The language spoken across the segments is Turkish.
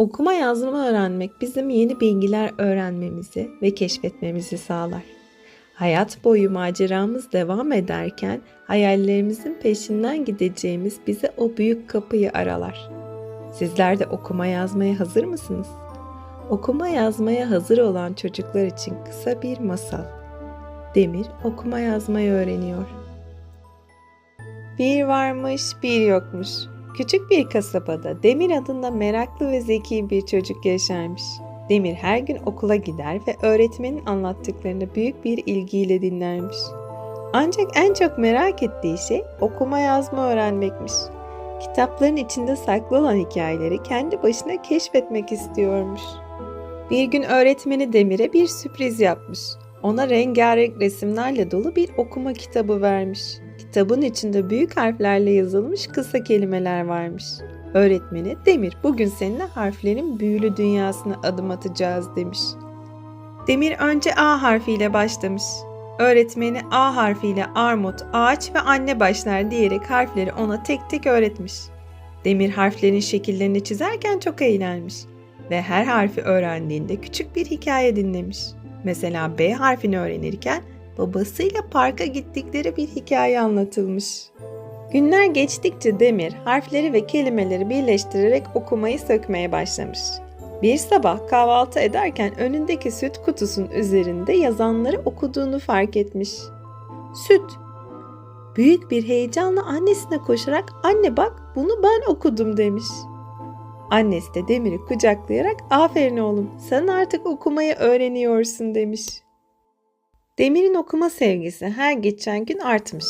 Okuma yazma öğrenmek bizim yeni bilgiler öğrenmemizi ve keşfetmemizi sağlar. Hayat boyu maceramız devam ederken hayallerimizin peşinden gideceğimiz bize o büyük kapıyı aralar. Sizler de okuma yazmaya hazır mısınız? Okuma yazmaya hazır olan çocuklar için kısa bir masal. Demir okuma yazmayı öğreniyor. Bir varmış, bir yokmuş. Küçük bir kasabada Demir adında meraklı ve zeki bir çocuk yaşarmış. Demir her gün okula gider ve öğretmenin anlattıklarını büyük bir ilgiyle dinlermiş. Ancak en çok merak ettiği şey okuma yazma öğrenmekmiş. Kitapların içinde saklı olan hikayeleri kendi başına keşfetmek istiyormuş. Bir gün öğretmeni Demir'e bir sürpriz yapmış. Ona rengarenk resimlerle dolu bir okuma kitabı vermiş. Kitabın içinde büyük harflerle yazılmış kısa kelimeler varmış. Öğretmeni Demir bugün seninle harflerin büyülü dünyasına adım atacağız demiş. Demir önce A harfiyle başlamış. Öğretmeni A harfiyle armut, ağaç ve anne başlar diyerek harfleri ona tek tek öğretmiş. Demir harflerin şekillerini çizerken çok eğlenmiş ve her harfi öğrendiğinde küçük bir hikaye dinlemiş. Mesela B harfini öğrenirken babasıyla parka gittikleri bir hikaye anlatılmış. Günler geçtikçe Demir harfleri ve kelimeleri birleştirerek okumayı sökmeye başlamış. Bir sabah kahvaltı ederken önündeki süt kutusunun üzerinde yazanları okuduğunu fark etmiş. Süt. Büyük bir heyecanla annesine koşarak anne bak bunu ben okudum demiş. Annesi de Demir'i kucaklayarak aferin oğlum sen artık okumayı öğreniyorsun demiş. Demir'in okuma sevgisi her geçen gün artmış.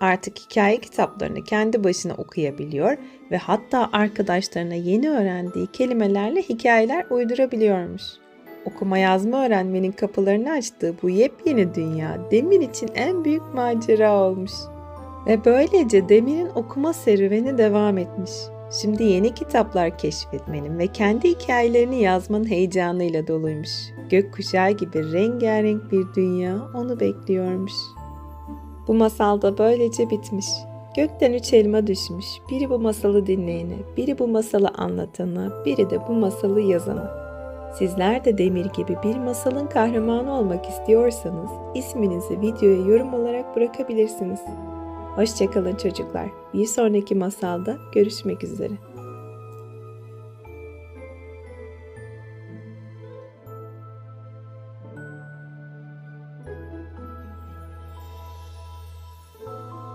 Artık hikaye kitaplarını kendi başına okuyabiliyor ve hatta arkadaşlarına yeni öğrendiği kelimelerle hikayeler uydurabiliyormuş. Okuma yazma öğrenmenin kapılarını açtığı bu yepyeni dünya Demir için en büyük macera olmuş. Ve böylece Demir'in okuma serüveni devam etmiş. Şimdi yeni kitaplar keşfetmenin ve kendi hikayelerini yazmanın heyecanıyla doluymuş. Gökkuşağı gibi rengarenk bir dünya onu bekliyormuş. Bu masal da böylece bitmiş. Gökten üç elma düşmüş. Biri bu masalı dinleyene, biri bu masalı anlatana, biri de bu masalı yazana. Sizler de Demir gibi bir masalın kahramanı olmak istiyorsanız isminizi videoya yorum olarak bırakabilirsiniz. Hoşçakalın çocuklar. Bir sonraki masalda görüşmek üzere.